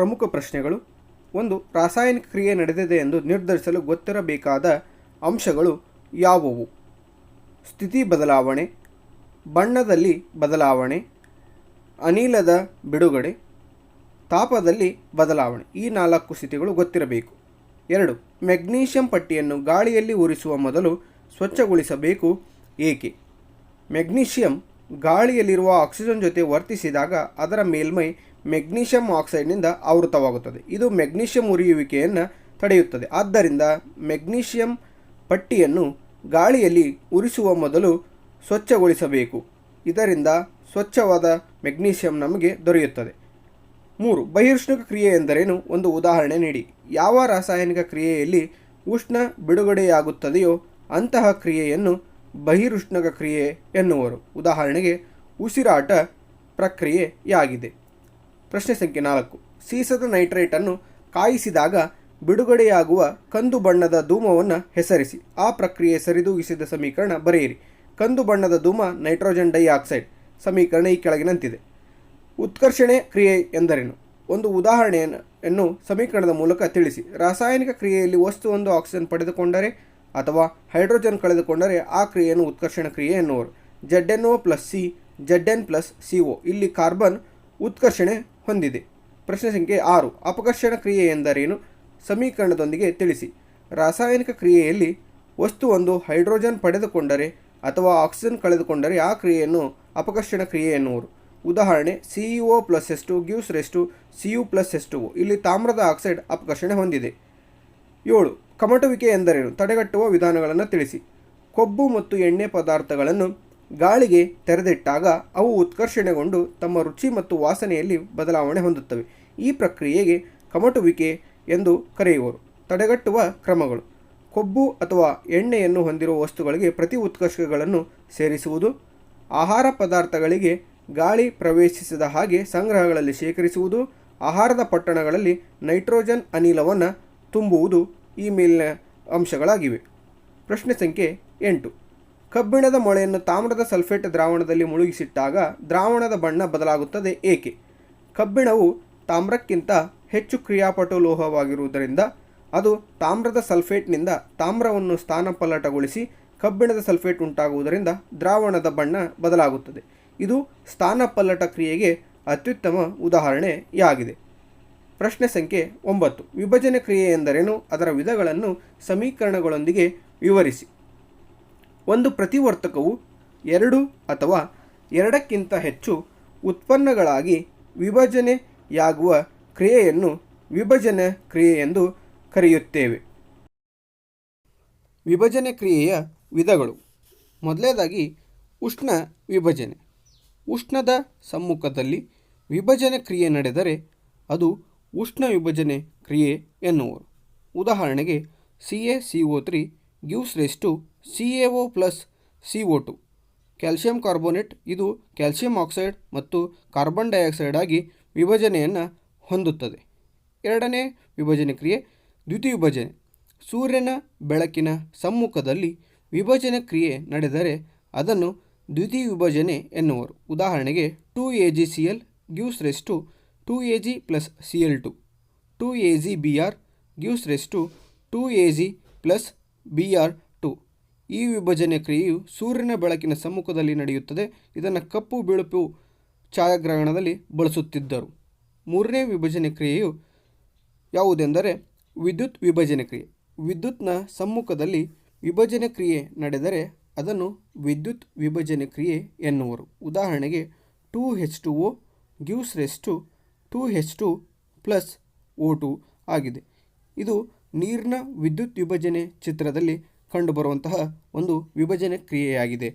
ಪ್ರಮುಖ ಪ್ರಶ್ನೆಗಳು. ಒಂದು, ರಾಸಾಯನಿಕ ಕ್ರಿಯೆ ನಡೆದಿದೆ ಎಂದು ನಿರ್ಧರಿಸಲು ಗೊತ್ತಿರಬೇಕಾದ ಅಂಶಗಳು ಯಾವುವು? ಸ್ಥಿತಿ ಬದಲಾವಣೆ, ಬಣ್ಣದಲ್ಲಿ ಬದಲಾವಣೆ, ಅನಿಲದ ಬಿಡುಗಡೆ, ತಾಪದಲ್ಲಿ ಬದಲಾವಣೆ, ಈ ನಾಲ್ಕು ಸ್ಥಿತಿಗಳು ಗೊತ್ತಿರಬೇಕು. ಎರಡು, ಮೆಗ್ನೀಷಿಯಂ ಪಟ್ಟಿಯನ್ನು ಗಾಳಿಯಲ್ಲಿ ಉರಿಸುವ ಮೊದಲು ಸ್ವಚ್ಛಗೊಳಿಸಬೇಕು. ಏಕೆ? ಮೆಗ್ನೀಷಿಯಂ ಗಾಳಿಯಲ್ಲಿರುವ ಆಕ್ಸಿಜನ್ ಜೊತೆ ವರ್ತಿಸಿದಾಗ ಅದರ ಮೇಲ್ಮೈ ಮೆಗ್ನೀಷಿಯಂ ಆಕ್ಸೈಡ್ನಿಂದ ಆವೃತವಾಗುತ್ತದೆ. ಇದು ಮೆಗ್ನೀಷಿಯಂ ಉರಿಯುವಿಕೆಯನ್ನು ತಡೆಯುತ್ತದೆ. ಆದ್ದರಿಂದ ಮೆಗ್ನೀಷಿಯಂ ಪಟ್ಟಿಯನ್ನು ಗಾಳಿಯಲ್ಲಿ ಉರಿಸುವ ಮೊದಲು ಸ್ವಚ್ಛಗೊಳಿಸಬೇಕು. ಇದರಿಂದ ಸ್ವಚ್ಛವಾದ ಮೆಗ್ನೀಷಿಯಂ ನಮಗೆ ದೊರೆಯುತ್ತದೆ. ಮೂರು, ಬಹಿರುಷ್ಣಕ ಕ್ರಿಯೆ ಎಂದರೇನು? ಒಂದು ಉದಾಹರಣೆ ನೀಡಿ. ಯಾವ ರಾಸಾಯನಿಕ ಕ್ರಿಯೆಯಲ್ಲಿ ಉಷ್ಣ ಬಿಡುಗಡೆಯಾಗುತ್ತದೆಯೋ ಅಂತಹ ಕ್ರಿಯೆಯನ್ನು ಬಹಿರುಷ್ಣಕ ಕ್ರಿಯೆ ಎನ್ನುವರು. ಉದಾಹರಣೆಗೆ, ಉಸಿರಾಟ ಪ್ರಕ್ರಿಯೆಯಾಗಿದೆ. ಪ್ರಶ್ನೆ ಸಂಖ್ಯೆ ನಾಲ್ಕು. ಸೀಸದ ನೈಟ್ರೇಟನ್ನು ಕಾಯಿಸಿದಾಗ ಬಿಡುಗಡೆಯಾಗುವ ಕಂದು ಬಣ್ಣದ ಧೂಮವನ್ನು ಹೆಸರಿಸಿ. ಆ ಪ್ರಕ್ರಿಯೆ ಸರಿದೂಗಿಸಿದ ಸಮೀಕರಣ ಬರೆಯಿರಿ. ಕಂದು ಬಣ್ಣದ ಧೂಮ ನೈಟ್ರೋಜನ್ ಡೈಆಕ್ಸೈಡ್ ಸಮೀಕರಣ ಈ ಕೆಳಗಿನಂತಿದೆ. ಉತ್ಕರ್ಷಣೆ ಕ್ರಿಯೆ ಎಂದರೇನು? ಒಂದು ಉದಾಹರಣೆಯನ್ನು ಸಮೀಕರಣದ ಮೂಲಕ ತಿಳಿಸಿ. ರಾಸಾಯನಿಕ ಕ್ರಿಯೆಯಲ್ಲಿ ವಸ್ತುವೊಂದು ಆಕ್ಸಿಜನ್ ಪಡೆದುಕೊಂಡರೆ ಅಥವಾ ಹೈಡ್ರೋಜನ್ ಕಳೆದುಕೊಂಡರೆ ಆ ಕ್ರಿಯೆಯನ್ನು ಉತ್ಕರ್ಷಣ ಕ್ರಿಯೆ ಎನ್ನುವರು. Z N O plus C Z N plus C O ಇಲ್ಲಿ ಕಾರ್ಬನ್ ಉತ್ಕರ್ಷಣೆ ಹೊಂದಿದೆ. ಪ್ರಶ್ನೆ ಸಂಖ್ಯೆ ಆರು. ಅಪಕರ್ಷಣ ಕ್ರಿಯೆ ಎಂದರೇನು? ಸಮೀಕರಣದೊಂದಿಗೆ ತಿಳಿಸಿ. ರಾಸಾಯನಿಕ ಕ್ರಿಯೆಯಲ್ಲಿ ವಸ್ತುವೊಂದು ಹೈಡ್ರೋಜನ್ ಪಡೆದುಕೊಂಡರೆ ಅಥವಾ ಆಕ್ಸಿಜನ್ ಕಳೆದುಕೊಂಡರೆ ಆ ಕ್ರಿಯೆಯನ್ನು ಅಪಕರ್ಷಣ ಕ್ರಿಯೆ ಎನ್ನುವರು. ಉದಾಹರಣೆ CEO plus S two gives rise to C U plus S two ಇಲ್ಲಿ ತಾಮ್ರದ ಆಕ್ಸೈಡ್ ಅಪಕರ್ಷಣೆ ಹೊಂದಿದೆ. ಏಳು. ಕಮಟುವಿಕೆ ಎಂದರೇನು? ತಡೆಗಟ್ಟುವ ವಿಧಾನಗಳನ್ನು ತಿಳಿಸಿ. ಕೊಬ್ಬು ಮತ್ತು ಎಣ್ಣೆ ಪದಾರ್ಥಗಳನ್ನು ಗಾಳಿಗೆ ತೆರೆದಿಟ್ಟಾಗ ಅವು ಉತ್ಕರ್ಷಣೆಗೊಂಡು ತಮ್ಮ ರುಚಿ ಮತ್ತು ವಾಸನೆಯಲ್ಲಿ ಬದಲಾವಣೆ ಹೊಂದುತ್ತವೆ. ಈ ಪ್ರಕ್ರಿಯೆಗೆ ಕಮಟುವಿಕೆ ಎಂದು ಕರೆಯುವರು. ತಡೆಗಟ್ಟುವ ಕ್ರಮಗಳು. ಕೊಬ್ಬು ಅಥವಾ ಎಣ್ಣೆಯನ್ನು ಹೊಂದಿರುವ ವಸ್ತುಗಳಿಗೆ ಪ್ರತಿ ಉತ್ಕರ್ಷಗಳನ್ನು ಸೇರಿಸುವುದು, ಆಹಾರ ಪದಾರ್ಥಗಳಿಗೆ ಗಾಳಿ ಪ್ರವೇಶಿಸಿದ ಹಾಗೆ ಸಂಗ್ರಹಗಳಲ್ಲಿ ಶೇಖರಿಸುವುದು, ಆಹಾರದ ಪಟ್ಟಣಗಳಲ್ಲಿ ನೈಟ್ರೋಜನ್ ಅನಿಲವನ್ನು ತುಂಬುವುದು ಈ ಮೇಲಿನ ಅಂಶಗಳಾಗಿವೆ. ಪ್ರಶ್ನೆ ಸಂಖ್ಯೆ ಎಂಟು. ಕಬ್ಬಿಣದ ಮೊಳೆಯನ್ನು ತಾಮ್ರದ ಸಲ್ಫೇಟ್ ದ್ರಾವಣದಲ್ಲಿ ಮುಳುಗಿಸಿಟ್ಟಾಗ ದ್ರಾವಣದ ಬಣ್ಣ ಬದಲಾಗುತ್ತದೆ ಏಕೆ? ಕಬ್ಬಿಣವು ತಾಮ್ರಕ್ಕಿಂತ ಹೆಚ್ಚು ಕ್ರಿಯಾಪಟು ಲೋಹವಾಗಿರುವುದರಿಂದ ಅದು ತಾಮ್ರದ ಸಲ್ಫೇಟ್ನಿಂದ ತಾಮ್ರವನ್ನು ಸ್ಥಾನಪಲ್ಲಟಗೊಳಿಸಿ ಕಬ್ಬಿಣದ ಸಲ್ಫೇಟ್ ಉಂಟಾಗುವುದರಿಂದ ದ್ರಾವಣದ ಬಣ್ಣ ಬದಲಾಗುತ್ತದೆ. ಇದು ಸ್ಥಾನಪಲ್ಲಟ ಕ್ರಿಯೆಗೆ ಅತ್ಯುತ್ತಮ ಉದಾಹರಣೆಯಾಗಿದೆ. ಪ್ರಶ್ನೆ ಸಂಖ್ಯೆ ಒಂಬತ್ತು. ವಿಭಜನೆ ಕ್ರಿಯೆ ಎಂದರೇನು? ಅದರ ವಿಧಗಳನ್ನು ಸಮೀಕರಣಗಳೊಂದಿಗೆ ವಿವರಿಸಿ. ಒಂದು ಪ್ರತಿವರ್ತಕವು ಎರಡು ಅಥವಾ ಎರಡಕ್ಕಿಂತ ಹೆಚ್ಚು ಉತ್ಪನ್ನಗಳಾಗಿ ವಿಭಜನೆಯಾಗುವ ಕ್ರಿಯೆಯನ್ನು ವಿಭಜನೆ ಕ್ರಿಯೆ ಎಂದು ಕರೆಯುತ್ತೇವೆ. ವಿಭಜನೆ ಕ್ರಿಯೆಯ ವಿಧಗಳು. ಮೊದಲನೇದಾಗಿ, ಉಷ್ಣ ವಿಭಜನೆ. ಉಷ್ಣದ ಸಮ್ಮುಖದಲ್ಲಿ ವಿಭಜನೆ ಕ್ರಿಯೆ ನಡೆದರೆ ಅದು ಉಷ್ಣ ವಿಭಜನೆ ಕ್ರಿಯೆ ಎನ್ನುವರು. ಉದಾಹರಣೆಗೆ, C A, C O three, gives rise to C A O plus C O two. Calcium carbonate ಇದು ಕ್ಯಾಲ್ಸಿಯಂ ಆಕ್ಸೈಡ್ ಮತ್ತು ಕಾರ್ಬನ್ ಡೈಆಕ್ಸೈಡ್ ಆಗಿ ವಿಭಜನೆಯನ್ನು ಹೊಂದುತ್ತದೆ. ಎರಡನೇ ವಿಭಜನೆ ಕ್ರಿಯೆ ದ್ವಿತೀಯ ವಿಭಜನೆ. ಸೂರ್ಯನ ಬೆಳಕಿನ ಸಮ್ಮುಖದಲ್ಲಿ ವಿಭಜನೆ ಕ್ರಿಯೆ ನಡೆದರೆ ಅದನ್ನು ದ್ವಿತೀಯ ವಿಭಜನೆ ಎನ್ನುವರು. ಉದಾಹರಣೆಗೆ, two A G C L, gives rise to two A G plus C L two two A G plus B R two ಈ ವಿಭಜನೆ ಕ್ರಿಯೆಯು ಸೂರ್ಯನ ಬೆಳಕಿನ ಸಮ್ಮುಖದಲ್ಲಿ ನಡೆಯುತ್ತದೆ. ಇದನ್ನು ಕಪ್ಪು, ಬಿಳುಪು ಛಾಯಾಗ್ರಹಣದಲ್ಲಿ ಬಳಸುತ್ತಿದ್ದರು. ಮೂರನೇ ವಿಭಜನೆ ಕ್ರಿಯೆಯು ಯಾವುದೆಂದರೆ ವಿದ್ಯುತ್ ವಿಭಜನೆ ಕ್ರಿಯೆ. ವಿದ್ಯುತ್ನ ಸಮ್ಮುಖದಲ್ಲಿ ವಿಭಜನೆ ಕ್ರಿಯೆ ನಡೆದರೆ ಅದನ್ನು ವಿದ್ಯುತ್ ವಿಭಜನೆ ಕ್ರಿಯೆ ಎನ್ನುವರು. ಉದಾಹರಣೆಗೆ two H two O gives rise to two H two plus O two ಆಗಿದೆ. ಇದು ನೀರಿನ ವಿದ್ಯುತ್ ವಿಭಜನೆ ಚಿತ್ರದಲ್ಲಿ ಕಂಡುಬರುವಂತಹ ಒಂದು ವಿಭಜನೆ ಕ್ರಿಯೆಯಾಗಿದೆ.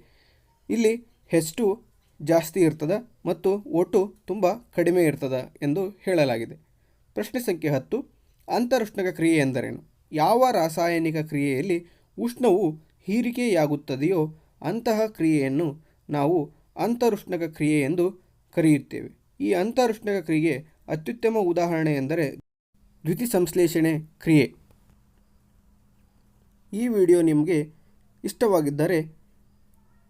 ಇಲ್ಲಿ ಹೆಚ್ ಟು ಜಾಸ್ತಿ ಇರ್ತದೆ ಮತ್ತು ಒಟ್ಟು ತುಂಬ ಕಡಿಮೆ ಇರ್ತದೆ ಎಂದು ಹೇಳಲಾಗಿದೆ. ಪ್ರಶ್ನೆ ಸಂಖ್ಯೆ ಹತ್ತು ಅಂತರುಷ್ಣಕ ಕ್ರಿಯೆ ಎಂದರೇನು? ಯಾವ ರಾಸಾಯನಿಕ ಕ್ರಿಯೆಯಲ್ಲಿ ಉಷ್ಣವು ಹೀರಿಕೆಯಾಗುತ್ತದೆಯೋ ಅಂತಹ ಕ್ರಿಯೆಯನ್ನು ನಾವು ಅಂತರುಷ್ಣಕ ಕ್ರಿಯೆ ಎಂದು ಕರೆಯುತ್ತೇವೆ. ಈ ಅಂತರುಷ್ಣಕ ಕ್ರಿಯೆ ಅತ್ಯುತ್ತಮ ಉದಾಹರಣೆ ಎಂದರೆ ದ್ಯುತಿ ಸಂಶ್ಲೇಷಣೆ ಕ್ರಿಯೆ. ಈ ವಿಡಿಯೋ ನಿಮಗೆ ಇಷ್ಟವಾಗಿದ್ದರೆ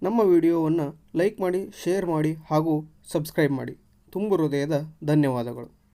ನಮ್ಮ ವಿಡಿಯೋವನ್ನು ಲೈಕ್ ಮಾಡಿ, ಶೇರ್ ಮಾಡಿ ಹಾಗೂ ಸಬ್ಸ್ಕ್ರೈಬ್ ಮಾಡಿ. ತುಂಬು ಹೃದಯದ ಧನ್ಯವಾದಗಳು.